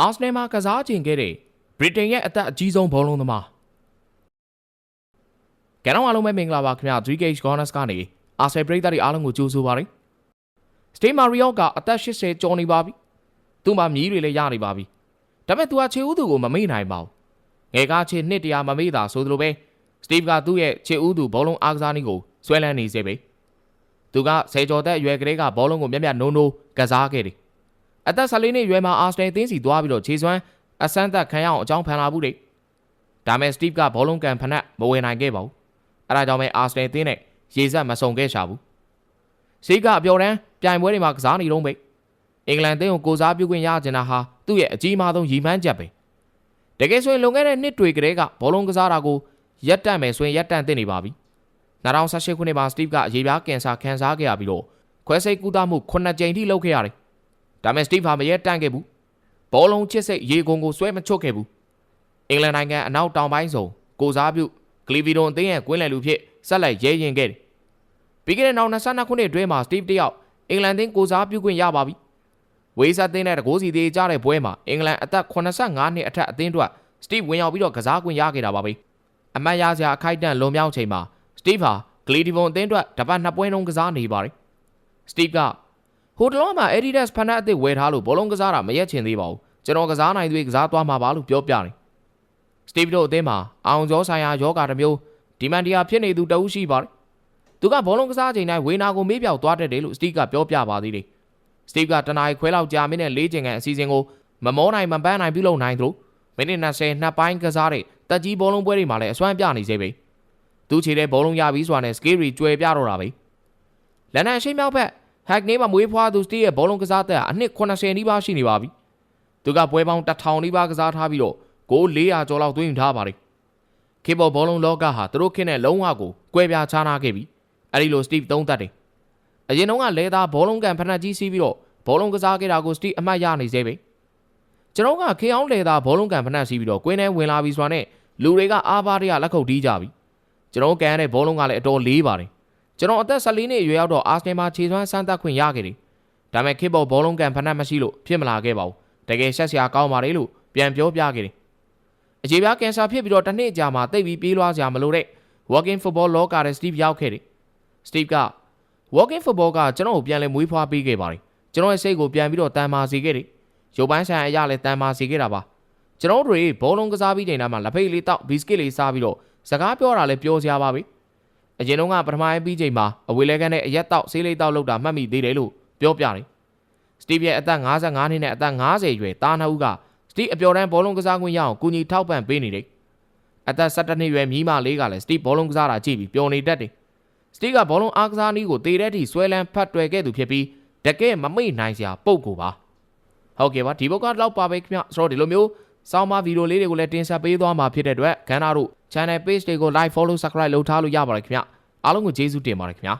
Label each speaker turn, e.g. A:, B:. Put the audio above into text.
A: အာဆနယ်မှာကစားကျင်ခဲ့တဲ့ဗြိတိန်ရဲ့အသက်အကြီးဆုံးဘောလုံးသမားကဲတော့အားလုံးပဲမင်္ဂလာပါခင်ဗျာ 3Gage Corners ကနေအာဆယ်ပရိသတ်တွေအားလုံးကိုကြိုဆိုပါရစေစတေးမာရီယောကအသက်80ကျော်နေပါပြီသူ့မှာမြည်တွေလည်းရနေပါပြီဒါပေမဲ့သူကခြေဦးသူကိုမမေ့နိုင်ပါဘူးငယ်ကားခြေနှစ်တရာမမေ့တာဆိုသလိုပဲစတီဗ်ကသူ့ရဲ့ခြေဦးသူဘောလုံးအားကစားနည်းကိုဆွဲလန်းနေစေပဲသူကဆယ်ကျော်သက်အရွယ်ကလေးကဘောလုံးကိုမျက်မျက်နှုံးနှုံးကစားခဲ့တယ် အသက်14နှစ်အရွယ်မှာအာစနယ်အသင်းစီသွားပြီးတော့ခြေစွမ်းအဆန်းသက်ခံရအောင်အကြောင်းဖန်လာမှုတွေဒါမဲ့စတီဗ်ကဘောလုံးကန်ဖနက်မဝင်နိုင်ခဲ့ပါဘူးအဲဒါကြောင့်ပဲအာစနယ်အသင်းနဲ့ရေဆက်မဆုံခဲ့ရှာဘူးစီးကအပြော်တန်းပြိုင်ပွဲတွေမှာကစားနေတော့ပဲအင်္ဂလန်အသင်းကိုကိုစားပြုခွင့်ရကျင်တာဟာသူ့ရဲ့အကြီးမားဆုံးရည်မှန်းချက်ပဲတကယ်ဆိုရင်လွန်ခဲ့တဲ့နှစ်တွေကတည်းကဘောလုံးကစားတာကိုရပ်တန့်မယ်ဆိုရင်ရပ်တန့်သင့်နေပါပြီ2018ခုနှစ်မှာစတီဗ်ကအရေးပြားကင်ဆာခံစားခဲ့ရပြီးတော့ခွဲစိတ်ကူးသမှု9ကြိမ်ထိလုပ်ခဲ့ရတယ် ဒါမဲ့စတီဗ်ဟာမရဲတန့်ခဲ့ဘူးဘောလုံးချစ်စိတ်ရေကုန်ကိုဆွဲမချွတ်ခဲ့ဘူးအင်္ဂလန်နိုင်ငံအနောက်တောင်ပိုင်းစုံကိုစားပြုဂလီဗီဒွန်အသင်းရဲ့ကွင်းလယ်လူဖြစ်ဆက်လက်ရဲရင်ခဲ့တယ်ပြီးခဲ့တဲ့နောက်22ခုနှစ်အတွင်းမှာစတီဗ်တယောက်အင်္ဂလန်သင်းကိုစားပြုခွင့်ရပါပြီဝေးဆက်သင်းနဲ့တကိုးစီသေးကြတဲ့ပွဲမှာအင်္ဂလန်အသက်85နှစ်အထက်အသင်းတို့စတီဗ်ဝင်ရောက်ပြီးတော့ကစားခွင့်ရခဲ့တာပါပဲအမတ်ရစရာအခိုက်အတန့်လွန်မြောက်ချိန်မှာစတီဗ်ဟာဂလီဒီဗွန်အသင်းတို့တပတ်နှစ်ပွဲလုံးကစားနေပါတယ်စတီဗ်က ဟိုတလောမှာ Adidas ဖန်တဲ့အသစ်ဝယ်ထားလို့ဘောလုံးကစားတာမရက်ချင်သေးပါဘူးကျွန်တော်ကစားနိုင်သေးကစားသွားမှာပါလို့ပြောပြတယ်စတီဗ်တို့အသင်းမှာအောင်ကျော်ဆိုင်ရာယောဂါတစ်မျိုးဒီမန်ဒီယာဖြစ်နေသူတဦးရှိပါတယ်သူကဘောလုံးကစားချိန်တိုင်းဝေနာကိုမေးပြောက်သွားတတ်တယ်လို့စတီဗ်ကပြောပြပါသေးတယ်စတီဗ်ကတနားရီခွဲလောက်ကြာမင်းနဲ့လေးချိန်ကန်အစီအစဉ်ကိုမမောနိုင်မပန်းနိုင်ပြုလုပ်နိုင်သလိုမိနစ်20နှစ်ပိုင်းကစားတဲ့တက်ကြီးဘောလုံးပွဲတွေမှာလည်းအစွမ်းပြနေစေပဲသူခြေတဲ့ဘောလုံးရပြီးဆိုတာနဲ့စကေးရီကျွဲပြတော့တာပဲလန်ဒန်အရှိမြောက်ဘက် ဟက်နေမှာမွေးဖွားသူစတီးရဲ့ဘောလုံးကစားသက်အနှစ်80နီးပါးရှိနေပါပြီ။သူကပွဲပေါင်း1000နီးပါးကစားထားပြီးတော့ဂိုး400ကျော်လောက်သွင်းယူထားပါတယ်။ခေဘောဘောလုံးလောကဟာသူတို့ခင်းတဲ့လုံးဝကိုကွဲပြားခြားနာခဲ့ပြီ။အဲဒီလိုစတီးသုံးသပ်တယ်။အရင်တုန်းကလဲသားဘောလုံးကန်ဖက်နှက်ကြီးစီးပြီးတော့ဘောလုံးကစားခဲ့တာကိုစတီးအမှတ်ရနေသေးပဲ။ကျွန်တော်ကခေအောင်လဲသားဘောလုံးကန်ဖက်နှက်စီးပြီးတော့ကွင်းထဲဝင်လာပြီးဆိုတာနဲ့လူတွေကအားပါးတွေကလက်ခုပ်တီးကြပြီ။ကျွန်တော်ကန်ရတဲ့ဘောလုံးကလည်းအတော်လေးပါတယ်။ ကျွန်တော်အသက်14နှစ်အရွယ်ရောက်တော့အာဆနယ်မှာခြေစွမ်းစမ်းသပ်ခွင့်ရခဲ့တယ်။ဒါပေမဲ့ခေတ်ပေါ်ဘောလုံးကန်ဖက်နှက်မရှိလို့ဖြစ်မလာခဲ့ပါဘူး။တကယ်ဆက်စရာကောင်းပါတယ်လို့ပြန်ပြောပြခဲ့တယ်။အခြေပြားကင်ဆာဖြစ်ပြီးတော့တစ်နှစ်ကြာမှတိတ်ပြီးပြေးလွှားစရာမလိုတဲ့ Walking Football လောကတဲ့ Steve ရောက်ခဲ့တယ်။ Steve က Walking Football ကကျွန်တော်ကိုပြန်လဲမွေးဖွားပေးခဲ့ပါတယ်။ကျွန်တော်ရဲ့စိတ်ကိုပြန်ပြီးတော့တန်မာစေခဲ့တယ်။ရုပ်ပိုင်းဆိုင်ရာအရာလည်းတန်မာစေခဲ့တာပါ။ကျွန်တော်တို့တွေဘောလုံးကစားပြီးချိန်တိုင်းမှာလက်ဖိတ်လေးတောက်ဘီစကစ်လေးစားပြီးတော့စကားပြောတာလည်းပြောစရာပါပဲ။ အရင်တုန်းကပထမအပြီးချိန်မှာအဝေးလဲကန်းနဲ့အရက်တောက်ဆေးလေးတောက်လောက်တာမှတ်မိသေးတယ်လို့ပြောပြတယ်။စတီဗ်ရဲ့အသက်55နှစ်နဲ့အသက်50ရွယ်တာနာဦးကစတီဗ်အပျော်တမ်းဘောလုံးကစားခွင့်ရအောင်ကူညီထောက်ပံ့ပေးနေတယ်။အသက်17နှစ်ရွယ်မြီးမလေးကလည်းစတီဗ်ဘောလုံးကစားတာကြည့်ပြီးပျော်နေတတ်တယ်။စတီဗ်ကဘောလုံးအားကစားနည်းကိုတေတဲ့အထိဆွဲလန်းဖတ်တွယ်ခဲ့သူဖြစ်ပြီးတကယ်မမေ့နိုင်စရာပုံကိုပါ။ဟုတ်ကဲ့ပါဒီဘုတ်ကတော့ပါပဲခင်ဗျဆိုတော့ဒီလိုမျိုးစောင်းမဗီဒီယိုလေးတွေကိုလည်းတင်ဆက်ပေးသွားမှာဖြစ်တဲ့အတွက်ခန်းနာတို့ channel page တွေကို like follow subscribe လုပ်ထားလို့ရပါတယ်ခင်ဗျအားလုံးကိုကျေးဇူးတင်ပါတယ်ခင်ဗျာ